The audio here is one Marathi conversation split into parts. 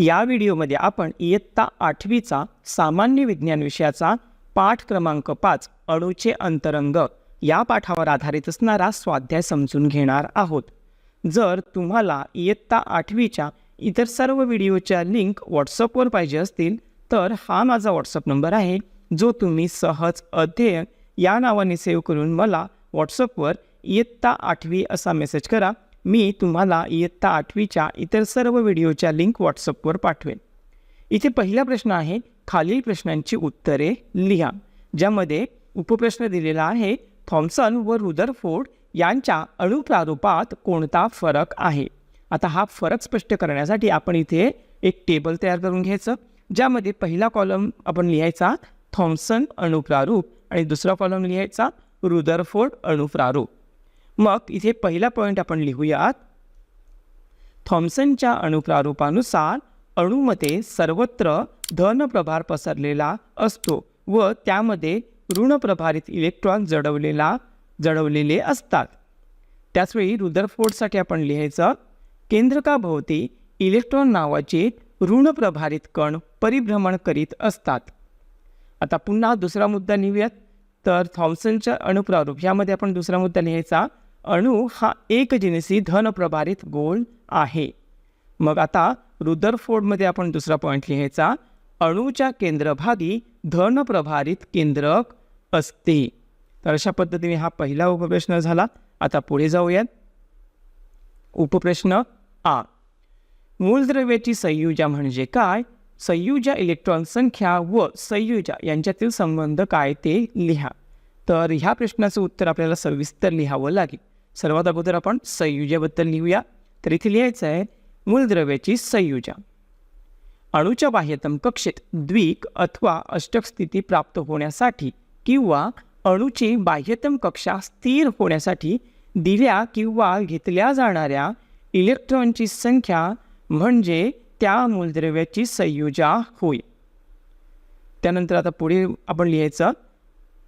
या व्हिडिओमध्ये आपण इयत्ता आठवीचा सामान्य विज्ञान विषयाचा पाठ क्रमांक पाच अणूचे अंतरंग या पाठावर आधारित असणारा स्वाध्याय समजून घेणार आहोत. जर तुम्हाला इयत्ता आठवीच्या इतर सर्व व्हिडिओच्या लिंक व्हॉट्सअपवर पाहिजे असतील तर हा माझा व्हॉट्सअप नंबर आहे जो तुम्ही सहज अध्ययन या नावाने सेव्ह करून मला व्हॉट्सअपवर इयत्ता आठवी असा मेसेज करा. मी तुम्हाला इयत्ता आठवीच्या इतर सर्व व्हिडिओच्या लिंक व्हॉट्सअपवर पाठवेन. इथे पहिला प्रश्न आहे खालील प्रश्नांची उत्तरे लिहा ज्यामध्ये उपप्रश्न दिलेला आहे थॉम्सन व रुदरफोर्ड यांच्या अणुप्रारूपात कोणता फरक आहे? आता हा फरक स्पष्ट करण्यासाठी आपण इथे एक टेबल तयार करून घ्यायचं ज्यामध्ये पहिला कॉलम आपण लिहायचा थॉम्सन अणुप्रारूप आणि दुसरा कॉलम लिहायचा रुदरफोर्ड अणुप्रारूप मग इथे पहिला पॉईंट आपण लिहूयात. थॉम्सनच्या अणुप्रारूपानुसार अणूमध्ये सर्वत्र धन प्रभार पसरलेला असतो व त्यामध्ये ऋण प्रभारित इलेक्ट्रॉन जडवलेला जडवलेले असतात. त्याचवेळी रुदरफोर्डसाठी आपण लिहायचं केंद्रकाभोवती इलेक्ट्रॉन नावाचे ऋणप्रभारित कण परिभ्रमण करीत असतात. आता पुन्हा दुसरा मुद्दा लिहूयात तर थॉम्सनच्या अणुप्रारूप यामध्ये आपण दुसरा मुद्दा लिहायचा अणू हा एकजिनसी धनप्रभारित गोल आहे. मग आता रुदरफोर्डमध्ये आपण दुसरा पॉईंट लिहायचा. अणूच्या केंद्रभागी धनप्रभारित केंद्रक असते. तर अशा पद्धतीने हा पहिला उपप्रश्न झाला. आता पुढे जाऊयात. उपप्रश्न आ. मूलद्रव्याची संयुजा म्हणजे काय? संयुजा इलेक्ट्रॉन संख्या व संयुजा यांच्यातील संबंध काय ते लिहा. तर ह्या प्रश्नाचं उत्तर आपल्याला सविस्तर लिहावं लागेल. सर्वात अगोदर आपण संयुजाबद्दल लिहूया. तर इथे लिहायचं आहे मूलद्रव्याची संयुजा. अणूच्या बाह्यतम कक्षेत द्विक अथवा अष्टक स्थिती प्राप्त होण्यासाठी किंवा अणूची बाह्यतम कक्षा स्थिर होण्यासाठी दिल्या किंवा घेतल्या जाणाऱ्या इलेक्ट्रॉनची संख्या म्हणजे त्या मूलद्रव्याची संयुजा होय. त्यानंतर आता पुढे आपण लिहायचं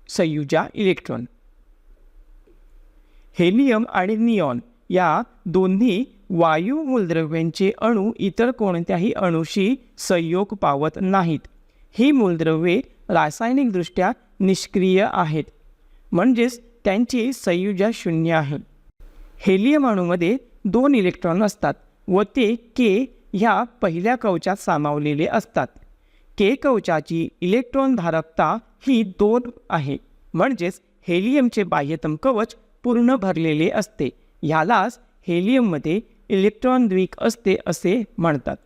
संयुजा इलेक्ट्रॉन. हेलियम आणि नियॉन या दोन्ही वायू मूलद्रव्यांचे अणू इतर कोणत्याही अणूशी संयोग पावत नाहीत. ही मूलद्रव्ये रासायनिकदृष्ट्या निष्क्रिय आहेत म्हणजेच त्यांची संयुजा शून्य आहे. हेलियम अणूमध्ये दोन इलेक्ट्रॉन असतात व ते के ह्या पहिल्या कवचात सामावलेले असतात. के कवचाची इलेक्ट्रॉन धारकता ही दोन आहे म्हणजेच हेलियमचे बाह्यतम कवच पूर्ण भरलेले असते. ह्यालाच हेलियममध्ये इलेक्ट्रॉन द्विक असते असे म्हणतात.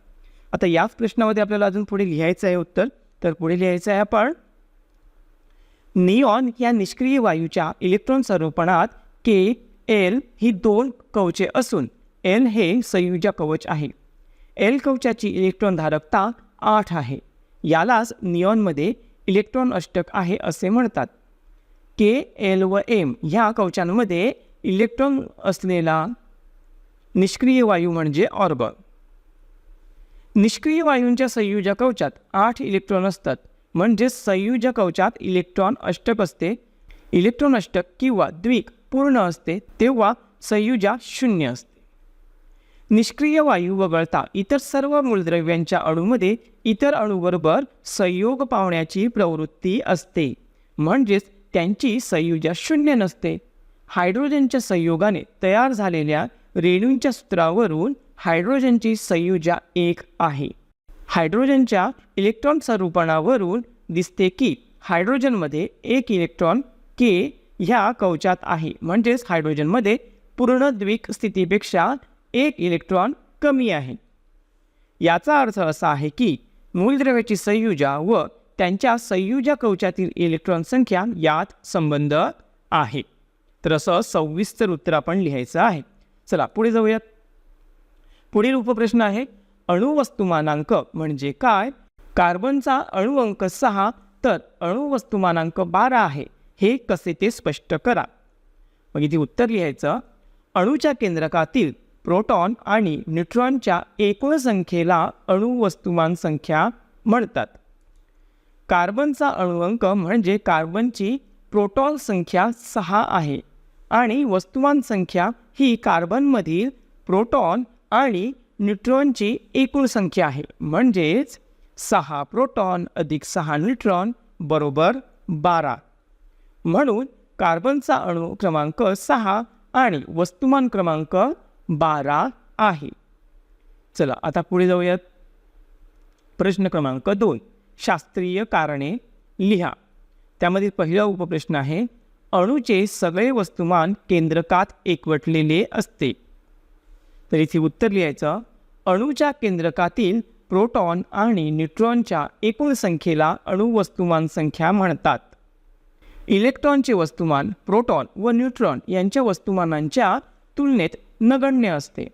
आता याच प्रश्नामध्ये आपल्याला अजून पुढे लिहायचं आहे उत्तर. तर पुढे लिहायचं आहे आपण निऑन या निष्क्रिय वायूच्या इलेक्ट्रॉन स्वरूपणात के एल ही दोन कवचे असून एल हे संयुजा कवच आहे. एल कवचाची इलेक्ट्रॉन धारकता आठ आहे. यालाच निऑनमध्ये इलेक्ट्रॉन अष्टक आहे असे म्हणतात. के एल व एम ह्या कवचांमध्ये इलेक्ट्रॉन असलेला निष्क्रिय वायू म्हणजे ऑर्गॉन. निष्क्रिय वायूंच्या संयुजा कवचात आठ इलेक्ट्रॉन असतात. म्हणजे संयुजा कवचात इलेक्ट्रॉन अष्टक असते. इलेक्ट्रॉन अष्टक किंवा द्विक पूर्ण असते तेव्हा संयुजा शून्य असते. निष्क्रिय वायू वगळता इतर सर्व मूलद्रव्यांच्या अणूमध्ये इतर अणूबरोबर संयोग पावण्याची प्रवृत्ती असते. म्हणजेच त्यांची संयुजा शून्य नसते. हायड्रोजनच्या संयोगाने तयार झालेल्या रेणूंच्या सूत्रावरून हायड्रोजनची संयुजा एक आहे. हायड्रोजनच्या इलेक्ट्रॉन स्वरूपणावरून दिसते की हायड्रोजनमध्ये एक इलेक्ट्रॉन के ह्या कवचात आहे. म्हणजेच हायड्रोजनमध्ये पूर्ण द्विक स्थितीपेक्षा एक इलेक्ट्रॉन कमी आहे. याचा अर्थ असा आहे की मूलद्रव्याची संयुजा व त्यांच्या संयुजा कवचातील इलेक्ट्रॉन संख्या यात संबंध आहे. तर असं सविस्तर उत्तर आपण लिहायचं आहे. चला पुढे जाऊयात. पुढील उपप्रश्न आहे अणुवस्तुमानांक म्हणजे काय? कार्बनचा अणुअंक सहा तर अणुवस्तुमानांक बारा आहे. हे कसे ते स्पष्ट करा. मग इथे उत्तर लिहायचं अणूच्या केंद्रकातील प्रोटॉन आणि न्यूट्रॉनच्या एकूण संख्येला अणुवस्तुमान संख्या म्हणतात. कार्बनचा अणुअंक म्हणजे कार्बनची प्रोटॉन संख्या सहा आहे आणि वस्तुमान संख्या ही कार्बनमधील प्रोटॉन आणि न्यूट्रॉनची एकूण संख्या आहे. म्हणजेच सहा प्रोटॉन अधिक सहा न्यूट्रॉन बरोबर बारा. म्हणून कार्बनचा अणु क्रमांक सहा आणि वस्तुमान क्रमांक बारा आहे. चला आता पुढे जाऊयात. प्रश्न क्रमांक दोन. शास्त्रीय कारणे लिहा. त्यामधील पहिला उपप्रश्न आहे अणूचे सगळे वस्तुमान केंद्रकात एकवटलेले असते. तर इथे उत्तर लिहायचं अणूच्या केंद्रकातील प्रोटॉन आणि न्यूट्रॉनच्या एकूण संख्येला अणुवस्तुमान संख्या म्हणतात. इलेक्ट्रॉनचे वस्तुमान प्रोटॉन व न्यूट्रॉन यांच्या वस्तुमानांच्या तुलनेत नगण्य असते.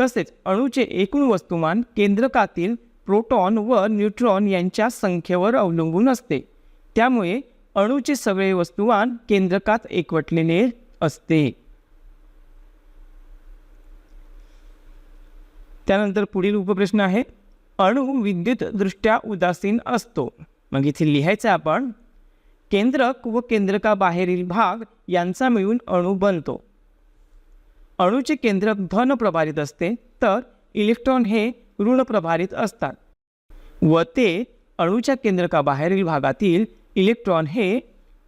तसेच अणूचे एकूण वस्तुमान केंद्रकातील प्रोटॉन व न्यूट्रॉन यांच्या संख्येवर अवलंबून असते. त्यामुळे अणूचे सगळे वस्तुमान केंद्रकात एकवटलेले असते. त्यानंतर पुढील उपप्रश्न आहे. अणू विद्युतदृष्ट्या उदासीन असतो. मग इथे लिहायचं आहे आपण. केंद्रक व केंद्रकाबाहेरील भाग यांचा मिळून अणू बनतो. अणूचे केंद्रक धन प्रभारित असते. तर इलेक्ट्रॉन हे ऋण प्रभारित असतात. व ते अणूच्या केंद्रकाबाहेरील भागातील इलेक्ट्रॉन हे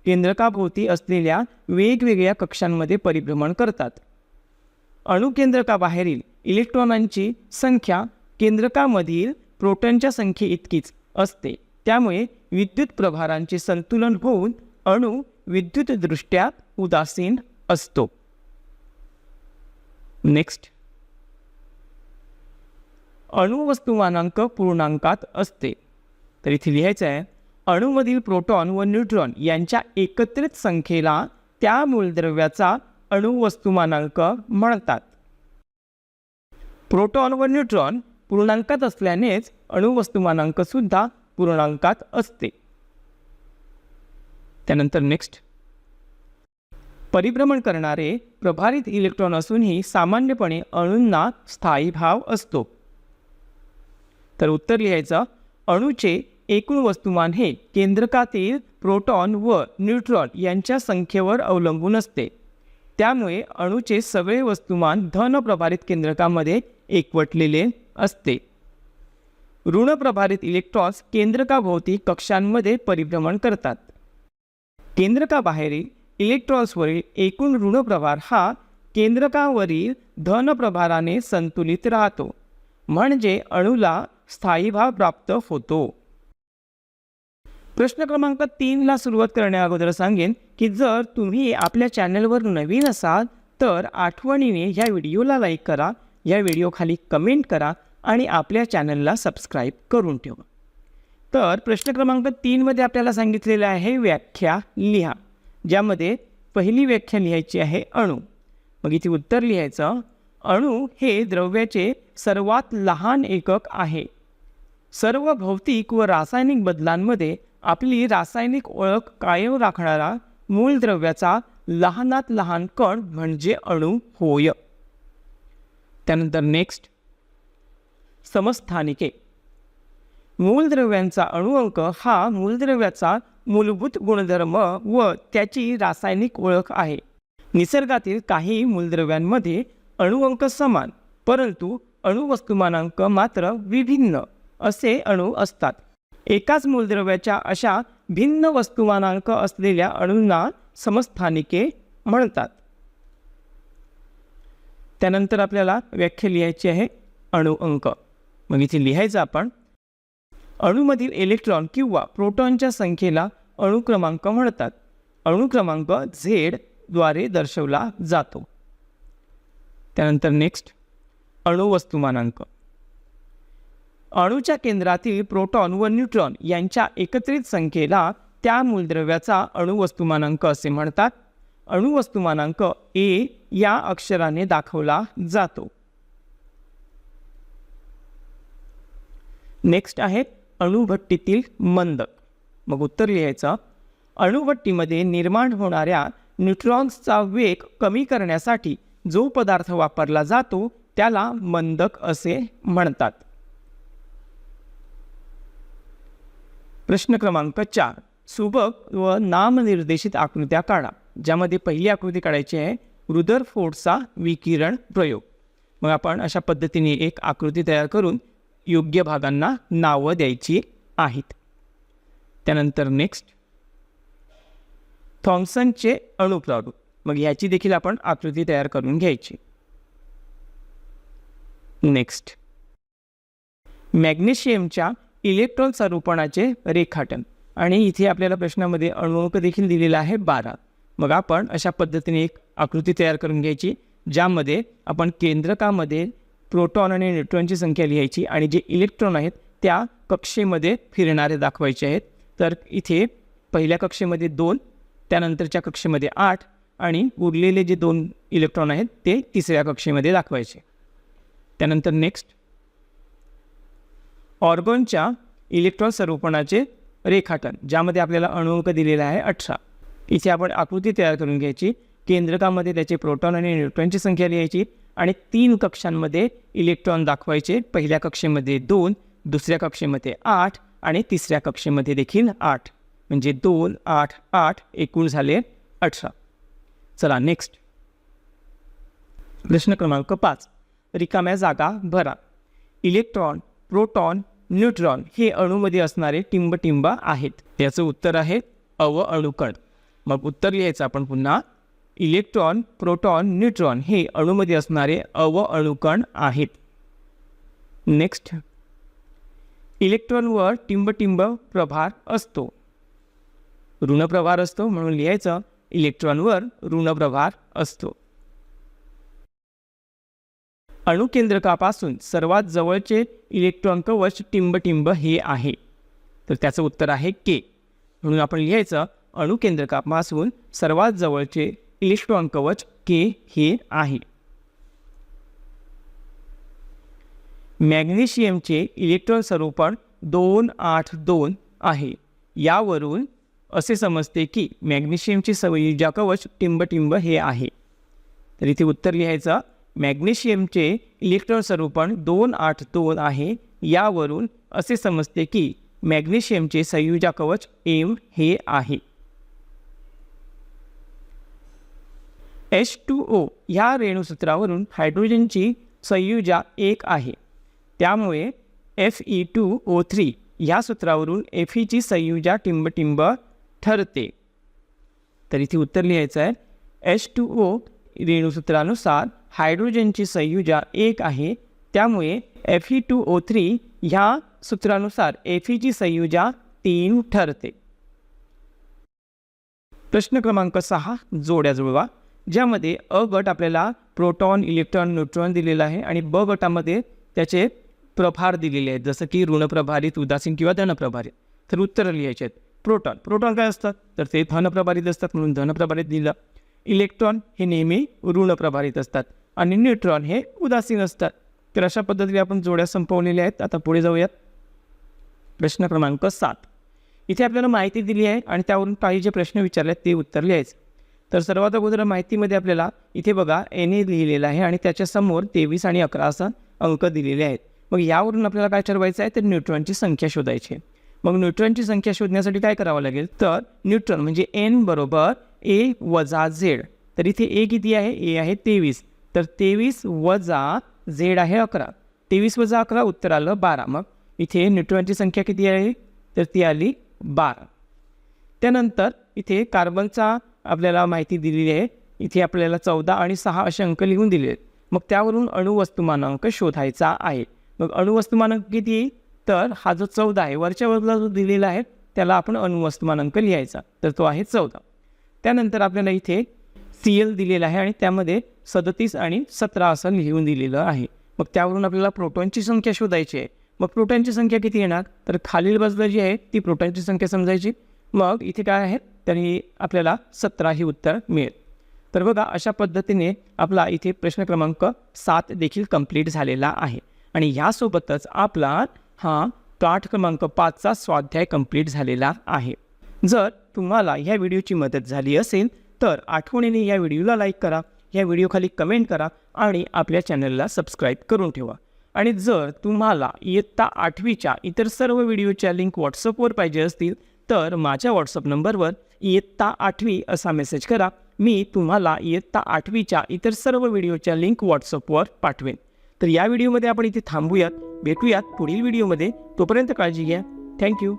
केंद्रकाभोवती असलेल्या वेगवेगळ्या कक्षांमध्ये परिभ्रमण करतात. अणुकेंद्रकाबाहेरील इलेक्ट्रॉनांची संख्या केंद्रकामधील प्रोटॉनच्या संख्ये इतकीच असते. त्यामुळे विद्युत प्रभारांचे संतुलन होऊन अणू विद्युतदृष्ट्या उदासीन असतो. नेक्स्ट. अणुवस्तुमानांक पूर्णांकात असते. तर इथे लिहायचं आहे अणुमधील प्रोटॉन व न्यूट्रॉन यांच्या एकत्रित संख्येला त्या मूलद्रव्याचा अणुवस्तुमानांक म्हणतात. प्रोटॉन व न्यूट्रॉन पूर्णांकात असल्यानेच अणुवस्तुमानांक सुद्धा पूर्णांकात असते. त्यानंतर नेक्स्ट. परिभ्रमण करणारे प्रभारित इलेक्ट्रॉन असूनही सामान्यपणे अणूंना स्थायी भाव असतो. तर उत्तर लिहायचं अणूचे एकूण वस्तुमान हे केंद्रकातील प्रोटॉन व न्यूट्रॉन यांच्या संख्येवर अवलंबून असते. त्यामुळे अणूचे सगळे वस्तुमान धन प्रभारित केंद्रकामध्ये एकवटलेले असते. ऋण प्रभारित इलेक्ट्रॉन्स केंद्रकाभोवती कक्षांमध्ये परिभ्रमण करतात. केंद्रकाबाहेरील इलेक्ट्रॉन्सवरील एकूण ऋण प्रभार हा केंद्रकावरील धन प्रभाराने संतुलित राहतो. म्हणजे अणूला स्थायी भाव प्राप्त होतो. प्रश्न क्रमांक तीनला सुरुवात करण्या अगोदर सांगेन की जर तुम्ही आपल्या चॅनलवर नवीन असाल तर आठवणीने या व्हिडिओला लाईक करा या व्हिडिओखाली कमेंट करा आणि आपल्या चॅनलला सबस्क्राईब करून ठेवा. तर प्रश्न क्रमांक तीनमध्ये आपल्याला सांगितलेलं आहे व्याख्या लिहा ज्यामध्ये पहिली व्याख्या लिहायची आहे अणू. मग इथे उत्तर लिहायचं अणू हे द्रव्याचे सर्वात लहान एकक आहे. सर्व भौतिक व रासायनिक बदलांमध्ये आपली रासायनिक ओळख कायम राखणारा मूलद्रव्याचा लहानात लहान कण म्हणजे अणू होय. त्यानंतर नेक्स्ट समस्थानिके. मूलद्रव्यांचा अणुअंक हा मूलद्रव्याचा मूलभूत गुणधर्म व त्याची रासायनिक ओळख आहे. निसर्गातील काही मूलद्रव्यांमध्ये अणुअंक समान परंतु अणुवस्तुमानांक मात्र विभिन्न. असे अणू असतात. एकाच मूलद्रव्याच्या अशा भिन्न वस्तुमानांक असलेल्या अणूंना समस्थानिके म्हणतात. त्यानंतर आपल्याला व्याख्या लिहायची आहे अणुअंक मग इथे लिहायचं आपण अणूमधील इलेक्ट्रॉन किंवा प्रोटॉनच्या संख्येला अणुक्रमांक म्हणतात. अणुक्रमांक झेडद्वारे दर्शवला जातो. त्यानंतर नेक्स्ट अणुवस्तुमानांक अणूच्या केंद्रातील प्रोटॉन व न्यूट्रॉन यांच्या एकत्रित संख्येला त्या मूलद्रव्याचा अणुवस्तुमानांक असे म्हणतात. अणुवस्तुमानांक ए या अक्षराने दाखवला जातो. नेक्स्ट आहेत अणुभट्टीतील मंदक मग उत्तर लिहायचं. अणुभट्टीमध्ये निर्माण होणाऱ्या न्यूट्रॉन्सचा वेग कमी करण्यासाठी जो पदार्थ वापरला जातो त्याला मंदक असे म्हणतात. प्रश्न क्रमांक चार. सुबक व नामनिर्देशित आकृत्या काढा ज्यामध्ये पहिली आकृती काढायची आहे रुदरफोर्डचा विकिरण प्रयोग. मग आपण अशा पद्धतीने एक आकृती तयार करून योग्य भागांना नावं द्यायची आहेत. त्यानंतर नेक्स्ट थॉम्सनचे अणुप्लाडू मग याची देखील आपण आकृती तयार करून घ्यायची. नेक्स्ट मॅग्नेशियमच्या इलेक्ट्रॉन स्वरूपणाचे रेखाटन. आणि इथे आपल्याला प्रश्नामध्ये अणुअंक देखील दिलेला आहे बारा. मग आपण अशा पद्धतीने एक आकृती तयार करून घ्यायची ज्यामध्ये आपण केंद्रकामध्ये प्रोटॉन आणि न्यूट्रॉनची संख्या लिहायची आणि जे इलेक्ट्रॉन आहेत त्या कक्षेमध्ये फिरणारे दाखवायचे आहेत. तर इथे पहिल्या कक्षेमध्ये दोन त्यानंतरच्या कक्षेमध्ये आठ आणि उरलेले जे दोन इलेक्ट्रॉन आहेत ते तिसऱ्या कक्षेमध्ये दाखवायचे. त्यानंतर नेक्स्ट. ऑर्गॉनच्या इलेक्ट्रॉन स्वरूपणाचे रेखाटन ज्यामध्ये आपल्याला अणुअंक दिलेला आहे अठरा. इथे आपण आकृती तयार करून घ्यायची. केंद्रकामध्ये त्याचे प्रोटॉन आणि न्यूट्रॉनची संख्या लिहायची आणि तीन कक्षांमध्ये इलेक्ट्रॉन दाखवायचे. पहिल्या कक्षेमध्ये दोन दुसऱ्या कक्षेमध्ये आठ आणि तिसऱ्या कक्षेमध्ये देखील आठ. म्हणजे दोन आठ आठ एकूण झाले अठरा. चला नेक्स्ट प्रश्न क्रमांक पाच. रिकाम्या जागा भरा. इलेक्ट्रॉन प्रोटॉन न्यूट्रॉन हे अणूमध्ये असणारे टिंबटिंब आहेत. त्याचं उत्तर आहे अव अणुकण. मग उत्तर लिहायचं आपण पुन्हा. इलेक्ट्रॉन प्रोटॉन न्यूट्रॉन हे अणूमध्ये असणारे अव अणुकण आहेत. नेक्स्ट. इलेक्ट्रॉनवर टिंबटिंब प्रभार असतो. ऋणप्रभार असतो म्हणून लिहायचं. इलेक्ट्रॉनवर ऋणप्रभार असतो. अणुकेंद्रकापासून सर्वात जवळचे इलेक्ट्रॉन कवच टिंबटिंब हे आहे. तर त्याचं उत्तर आहे के म्हणून आपण लिहायचं अणुकेंद्रकापासून सर्वात जवळचे इलेक्ट्रॉन कवच के हे आहे. मॅग्नेशियमचे इलेक्ट्रॉन स्वरूपण दोन आठ दोन आहे. यावरून असे समजते की मॅग्नेशियमची सवयी कवच टिंबटिंब हे आहे. तर इथे उत्तर लिहायचं मॅग्नेशियमचे इलेक्ट्रॉन स्वरूपण दोन आठ दोन आहे. यावरून असे समजते की मॅग्नेशियमचे संयुजा कवच एम हे आहे. एच टू ओ ह्या रेणूसूत्रावरून हायड्रोजनची संयुजा एक आहे. त्यामुळे F E two O three ह्या सूत्रावरून एफ ईची संयुजा टिंबटिंब ठरते. तर इथे उत्तर लिहायचं आहे. एच टू ओ रेणूसूत्रानुसार हायड्रोजनची संयुजा एक आहे. त्यामुळे F E two O three ह्या सूत्रानुसार एफ ईची संयुजा तीन ठरते. प्रश्न क्रमांक सहा जोड्या जुळवा ज्यामध्ये अ गट आपल्याला प्रोटॉन इलेक्ट्रॉन न्यूट्रॉन दिलेला आहे आणि ब गटामध्ये त्याचे प्रभार दिलेले आहेत. जसं की ऋणप्रभारित उदासीन किंवा धनप्रभारित तर उत्तरं लिहायचे आहेत. प्रोटॉन प्रोटॉन काय असतात? तर ते धनप्रभारित असतात म्हणून धनप्रभारित दिलं. इलेक्ट्रॉन हे नेहमी ऋण प्रभारित असतात आणि न्यूट्रॉन हे उदासीन असतात. तर अशा पद्धतीने आपण जोड्या संपवलेल्या आहेत. आता पुढे जाऊयात. प्रश्न क्रमांक सात. इथे आपल्याला माहिती दिली आहे आणि त्यावरून काही जे प्रश्न विचारले आहेत ते उत्तरले आहेच तर सर्वात अगोदर माहितीमध्ये आपल्याला इथे बघा एन ए लिहिलेलं आहे आणि त्याच्यासमोर तेवीस आणि अकरा असं अंक दिलेले आहेत. मग यावरून आपल्याला काय ठरवायचं आहे? तर न्यूट्रॉनची संख्या शोधायची आहे. मग न्यूट्रॉनची संख्या शोधण्यासाठी काय करावं लागेल? तर न्यूट्रॉन म्हणजे एन बरोबर ए वजा झेड. तर इथे ए किती आहे? ए आहे तेवीस. तर तेवीस वजा झेड आहे अकरा. तेवीस वजा अकरा उत्तर आलं बारा. मग इथे न्यूट्रॉनची संख्या किती आहे? तर ती आली बारा. त्यानंतर इथे कार्बनचा आपल्याला माहिती दिलेली आहे. इथे आपल्याला चौदा आणि सहा असे अंक लिहून दिले आहेत. मग त्यावरून अणुवस्तुमानांक शोधायचा आहे. मग अणुवस्तुमानांक किती? तर हा जो चौदा आहे वरच्या बाजूला जो दिलेला आहे त्याला आपण अणुवस्तुमानांक लिहायचा. तर तो आहे चौदा. त्यानंतर आपल्याला इथे सी एल दिलेला आहे आणि त्यामध्ये सदतीस आणि सतरा असं लिहून दिलेलं आहे. मग त्यावरून आपल्याला प्रोटॉनची संख्या शोधायची आहे. मग प्रोटॉनची संख्या किती येणार? तर खालील बाजूला जी आहे ती प्रोटॉनची संख्या समजायची. मग इथे काय आहे? तरी आपल्याला सतरा ही उत्तर मिळेल. तर बघा अशा पद्धतीने आपला इथे प्रश्न क्रमांक सात देखील कंप्लीट झालेला आहे. आणि ह्यासोबतच आपला हा पाठ क्रमांक पाचचा स्वाध्याय कंप्लीट झालेला आहे. जर तुम्हाला ह्या व्हिडिओची मदत झाली असेल तर आठवणीने या व्हिडिओला लाईक करा या व्हिडिओखाली कमेंट करा आणि आपल्या चॅनलला सबस्क्राईब करून ठेवा. आणि जर तुम्हाला इयत्ता आठवीच्या इतर सर्व व्हिडिओच्या लिंक व्हॉट्सअपवर पाहिजे असतील तर माझ्या व्हॉट्सअप नंबरवर इयत्ता आठवी असा मेसेज करा. मी तुम्हाला इयत्ता आठवीच्या इतर सर्व व्हिडिओच्या लिंक व्हॉट्सअपवर पाठवेन. तर या व्हिडिओमध्ये आपण इथे थांबूयात भेटूयात पुढील व्हिडिओमध्ये. तोपर्यंत काळजी घ्या. थँक्यू